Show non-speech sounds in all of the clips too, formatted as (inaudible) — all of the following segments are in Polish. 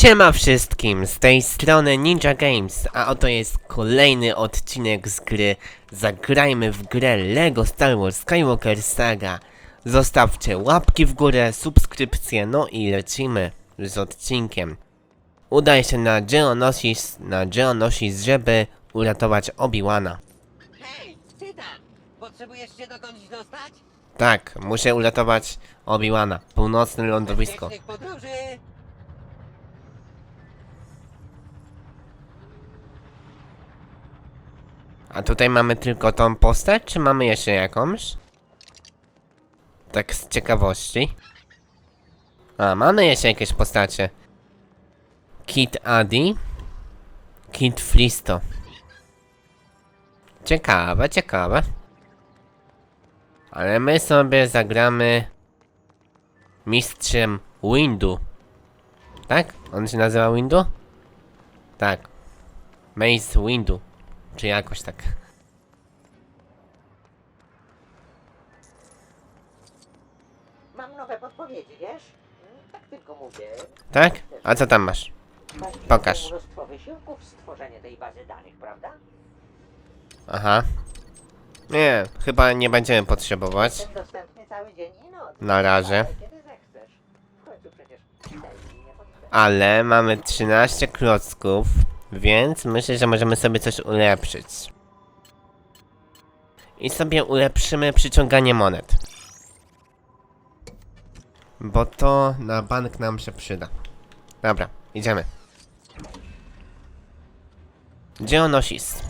Siema wszystkim, z tej strony Ninja Games, a oto jest kolejny odcinek z gry Zagrajmy w grę LEGO Star Wars Skywalker Saga. Zostawcie łapki w górę, subskrypcje, no i lecimy z odcinkiem. Udaj się na Geonosis, na Geonosis, żeby uratować Obi-Wana. Hej, ty tam! Potrzebujesz się dokądś dostać? Tak, muszę uratować Obi-Wana, północne lądowisko. Bezpiecznych podróży! A tutaj mamy tylko tą postać, czy mamy jeszcze jakąś? Tak z ciekawości. A, mamy jeszcze jakieś postacie. Kid Adi. Kid Flisto. Ciekawe, ciekawe. Ale my sobie zagramy mistrzem Windu. Tak? On się nazywa Windu? Tak. Mace Windu. Czy jakoś tak. Mam nowe podpowiedzi, wiesz? Tak tylko mówię. Tak? A co tam masz? Pokaż. mnóstwo wysiłków w stworzenie tej bazy danych, prawda? Aha. Nie, chyba nie będziemy potrzebować. Jestem dostępny cały dzień i noc. Na razie. Ale Kiedy zechcesz. W końcu przecież daj mi nie potrzeba. Ale mamy 13 klocków, więc myślę, że możemy sobie coś ulepszyć. I sobie ulepszymy przyciąganie monet. Bo to na bank nam się przyda. Dobra, idziemy. Geonosis.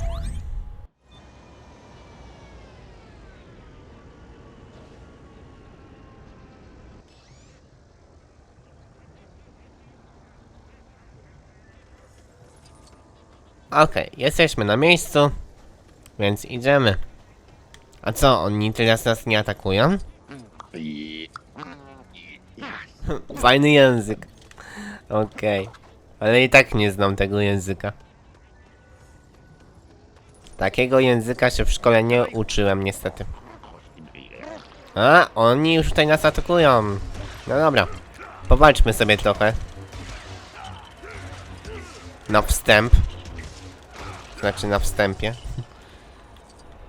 Okej, jesteśmy na miejscu, więc idziemy. A co, oni teraz nas nie atakują? Fajny język. Okej. Ale i tak nie znam tego języka. Takiego języka się w szkole nie uczyłem niestety. A, oni już tutaj nas atakują. No dobra. Powalczmy sobie trochę. Na wstęp. Znaczy na wstępie.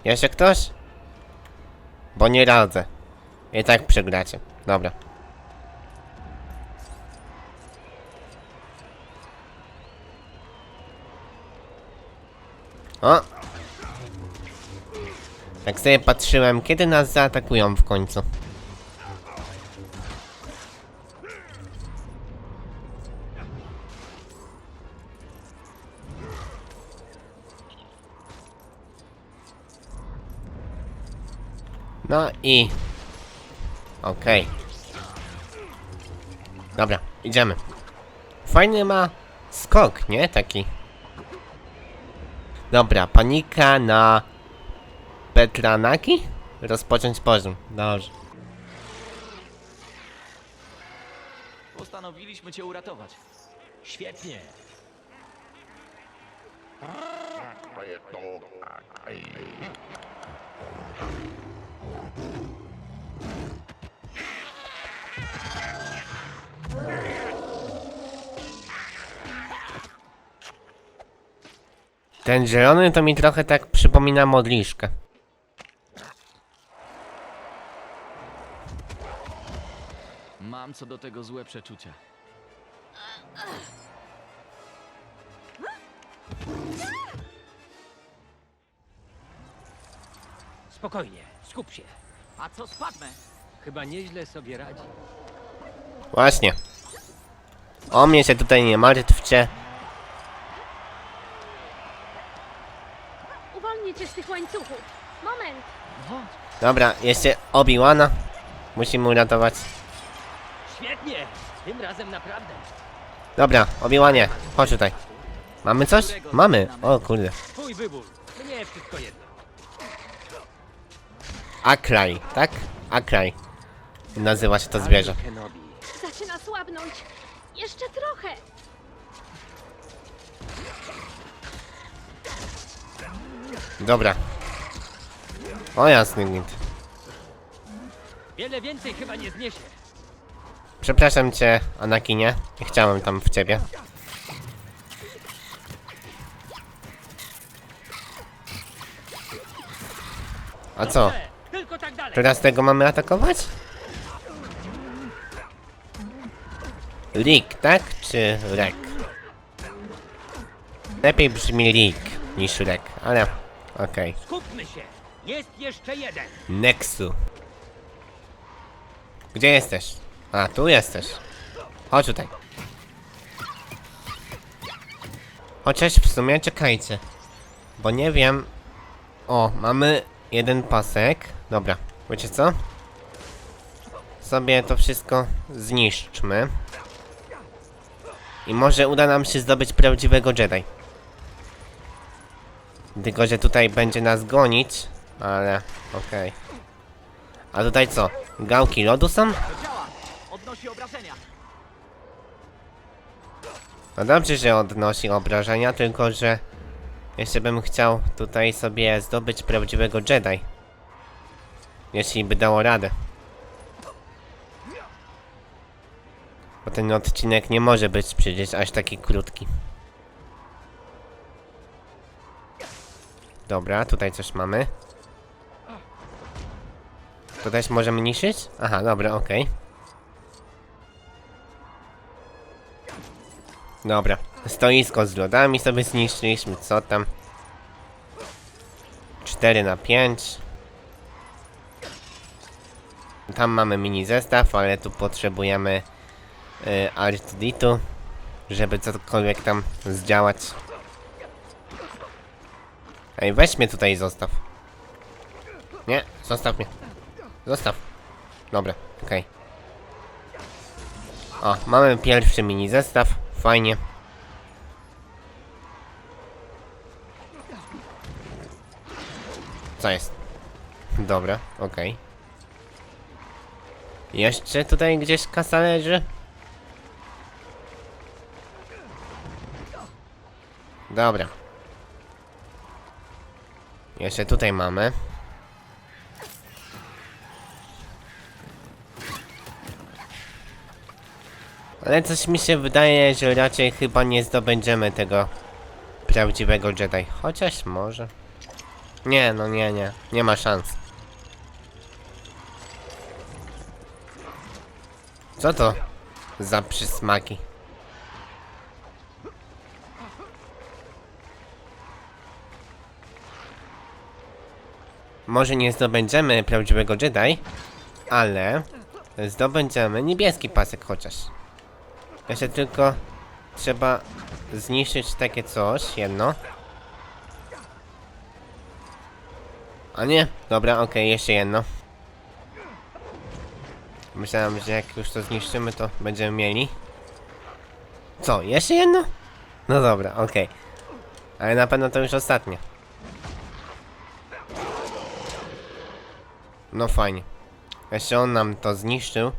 Jeszcze ktoś? Bo nie radzę. I tak przegracie. Dobra. O! Tak sobie patrzyłem, kiedy nas zaatakują w końcu. No i... Okej. Dobra, idziemy. Fajny ma skok, nie? Taki. Dobra, panika na... Petranaki? Rozpocząć poziom. Dobrze. Postanowiliśmy cię uratować. Świetnie. Ten zielony to mi trochę tak przypomina modliszkę. Mam co do tego złe przeczucia. Spokojnie, skup się. A co z Padme? Chyba nieźle sobie radzi. Właśnie. O mnie się tutaj nie martwcie. Uwolnię cię z tych łańcuchów. Moment. Dobra, jeszcze Obi-Wana. Musimy uratować. Świetnie! Tym razem naprawdę. Dobra, Obi-Wanie, chodź tutaj. Mamy coś? Mamy. O kurde. Twój wybór. Mnie wszystko jedno. Akraj, tak? Akraj. Nazywa się to zwierzę. Zaczyna słabnąć. Jeszcze trochę. Dobra. O jasny git. Wiele więcej chyba nie zniesie. Przepraszam cię, Anakinie. Nie chciałem tam w ciebie. A co? Dobrze. Teraz tego mamy atakować? Lik, tak? Czy rek? Lepiej brzmi lik niż rek, ale okej. Skupmy się. Jest jeszcze jeden. Nexu. Gdzie jesteś? A, tu jesteś. Chodź tutaj. Chociaż w sumie czekajcie. Bo nie wiem. O, mamy jeden pasek. Dobra, wiecie co? Sobie to wszystko zniszczmy. I może uda nam się zdobyć prawdziwego Jedi. Tylko, że tutaj będzie nas gonić, ale okej. A tutaj co? Gałki lodu są? No dobrze, że odnosi obrażenia, tylko że jeszcze bym chciał tutaj sobie zdobyć prawdziwego Jedi. Jeśli by dało radę. Bo ten odcinek nie może być przecież aż taki krótki. Dobra, tutaj coś mamy. To też możemy niszczyć? Aha, dobra, okej. Dobra, stoisko z lodami sobie zniszczyliśmy, co tam? 4 na 5 Tam mamy mini zestaw, ale tu potrzebujemy y, R2D2 żeby cokolwiek tam zdziałać. Ej, weź mnie tutaj zostaw. Nie, zostaw mnie. Zostaw. Dobra, okej. O, mamy pierwszy mini zestaw. Fajnie. Co jest? Dobra, okej. Jeszcze tutaj gdzieś kasa leży? Dobra. Jeszcze tutaj mamy. Ale coś mi się wydaje, że raczej chyba nie zdobędziemy tego prawdziwego Jedi. Chociaż może. Nie, no nie, nie. Nie ma szans. Co to za przysmaki? Może nie zdobędziemy prawdziwego Jedi, ale zdobędziemy niebieski pasek chociaż. Jeszcze tylko trzeba zniszczyć takie coś, jedno. A nie, dobra, okej, jeszcze jedno. Myślałem, że jak już to zniszczymy, to będziemy mieli. Co, jeszcze jedno? No dobra, okej. Ale na pewno to już ostatnie. No fajnie. Jeszcze on nam to zniszczył,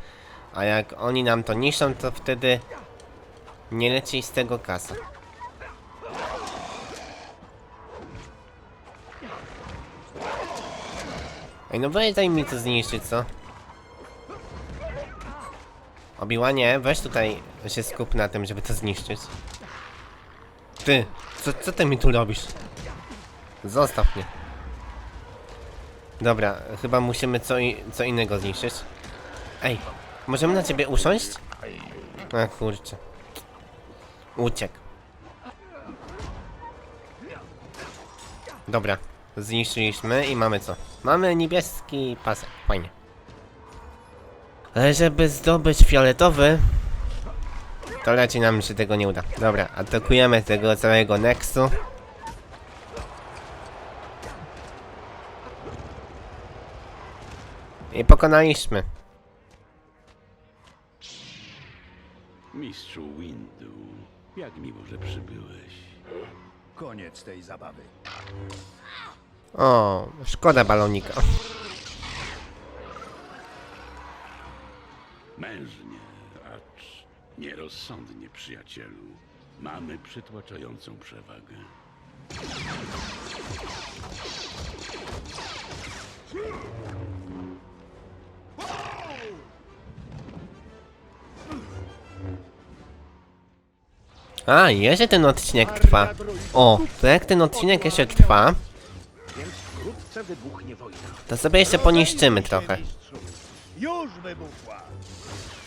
a jak oni nam to niszczą, to wtedy nie leci z tego kasa. Ej, no weź daj mi to zniszczyć, co? Obiłanie, weź tutaj się skup na tym, żeby to zniszczyć. Ty, co, co ty mi tu robisz? Zostaw mnie. Dobra, chyba musimy co, co innego zniszczyć. Ej, możemy na ciebie usiąść? A kurczę. Uciekł. Dobra, zniszczyliśmy i mamy co? Mamy niebieski pasek, fajnie. Ale żeby zdobyć fioletowy, to raczej nam się tego nie uda. Dobra, atakujemy tego całego Nexu. I pokonaliśmy. Mistrzu Windu, jak miło, że przybyłeś. Koniec tej zabawy. O, szkoda balonika. Mężnie, acz nierozsądnie, przyjacielu. Mamy przytłaczającą przewagę. A, jeszcze ten odcinek trwa. O, to jak ten odcinek jeszcze trwa, Więc wkrótce wkrótce wybuchnie wojna. To sobie jeszcze poniszczymy trochę. Już wybuchła.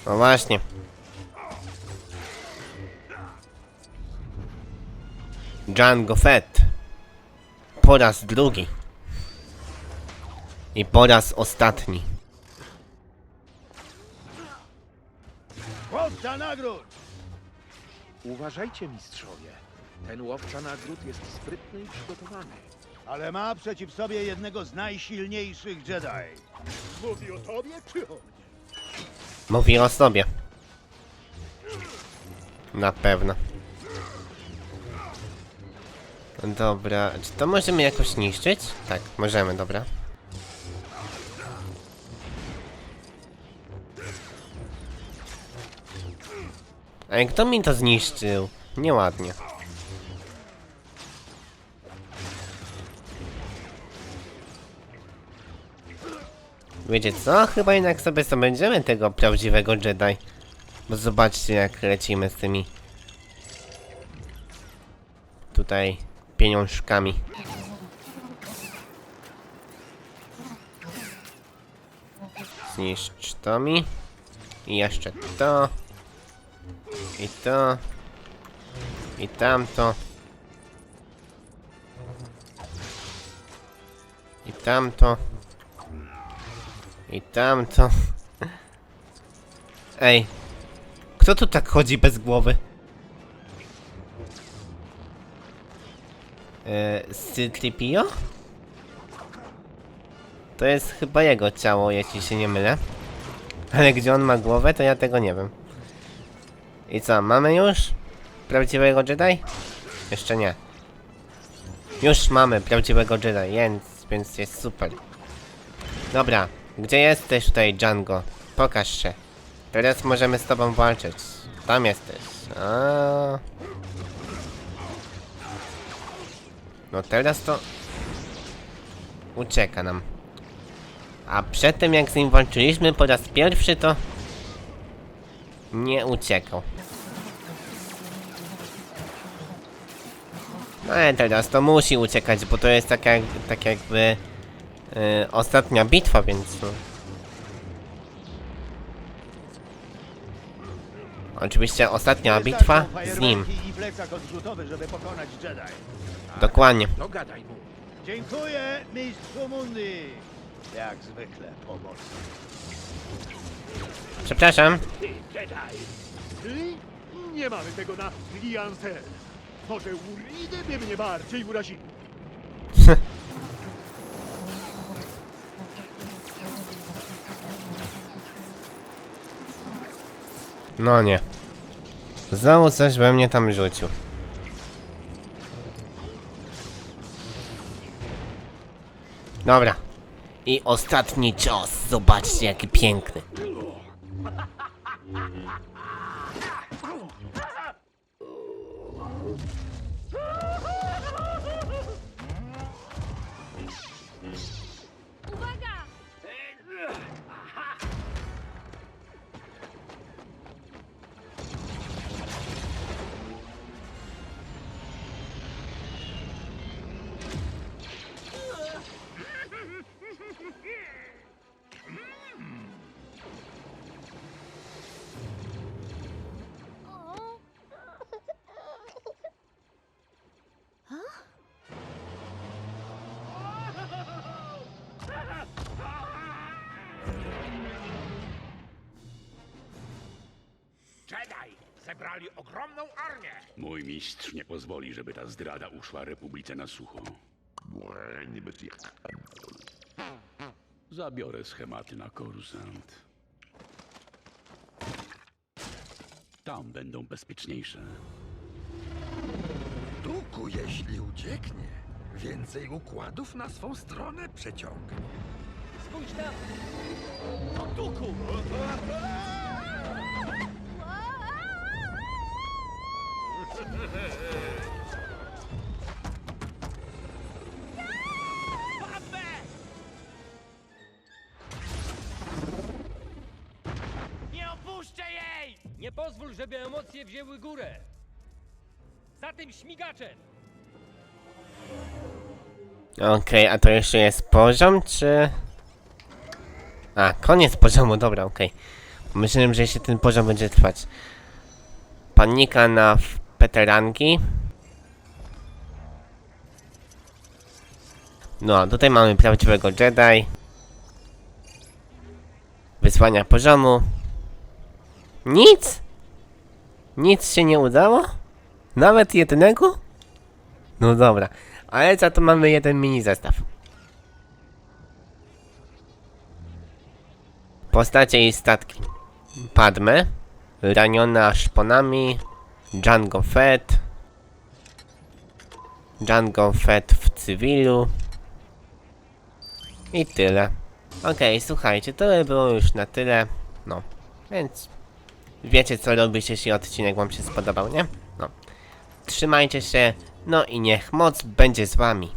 No właśnie. Django Fett. Po raz drugi. I po raz ostatni. Chłopca nagród! Uważajcie, mistrzowie. Ten łowca nagród jest sprytny i przygotowany. Ale ma przeciw sobie jednego z najsilniejszych Jedi. Mówi o tobie czy o mnie? Mówi o sobie. Na pewno. Dobra, czy to możemy jakoś niszczyć? Tak, możemy, dobra. Ej, kto mi to zniszczył? Nieładnie. Wiecie co? Chyba jednak sobie zdobędziemy tego prawdziwego Jedi. Bo zobaczcie jak lecimy z tymi... Tutaj... Pieniążkami. Zniszcz to mi. I jeszcze to. I to. I tamto. I tamto. I tamto. Ej. Kto tu tak chodzi bez głowy? Cytripio? To jest chyba jego ciało, jeśli się nie mylę. Ale gdzie on ma głowę, to ja tego nie wiem. I co, mamy już? Prawdziwego Jedi? Jeszcze nie. Już mamy prawdziwego Jedi, więc, więc jest super. Dobra, gdzie jesteś tutaj, Django? Pokaż się. Teraz możemy z tobą walczyć. Tam jesteś. A. No teraz to... Ucieka nam. A przedtem jak z nim walczyliśmy po raz pierwszy to... Nie uciekał. No ale teraz to musi uciekać, bo to jest taka, jak- tak jakby... Yy, ostatnia bitwa, więc no. Oczywiście ostatnia bitwa z nim. Dokładnie. No gadaj mu. Dziękuję, mistrzu Mundi. Jak zwykle pomoc. Przepraszam. Ty, Jedi! Czyli nie mamy tego na Liancel. Może Uridy by mnie bardziej urazili. (laughs) No nie. Znowu coś we mnie tam rzucił. Dobra. I ostatni cios. Zobaczcie jaki piękny. Zebrali ogromną armię. Mój mistrz nie pozwoli, żeby ta zdrada uszła Republice na sucho. Zabiorę schematy na Korsant. Tam będą bezpieczniejsze. Duku, jeśli ucieknie, więcej układów na swą stronę przeciągnie. Spójrz tam! To duchu! Nie opuszczę jej! Nie pozwól, żeby emocje wzięły górę! Za tym śmigaczem! Okej, a to jeszcze jest poziom, czy... A, koniec poziomu, dobra, okej. Myślałem, że jeszcze ten poziom będzie trwać. Panika na f- peteranki. No, tutaj mamy prawdziwego Jedi. Wyzwania poziomu. Nic? Nic się nie udało? Nawet jednego? No dobra, ale za to mamy jeden mini zestaw. Postacie i statki. Padme, raniona szponami, Django Fett, Django Fett w cywilu i tyle. Okej, słuchajcie, to by było już na tyle. No, więc wiecie co robić, jeśli odcinek wam się spodobał, nie? No. Trzymajcie się, no i niech moc będzie z wami.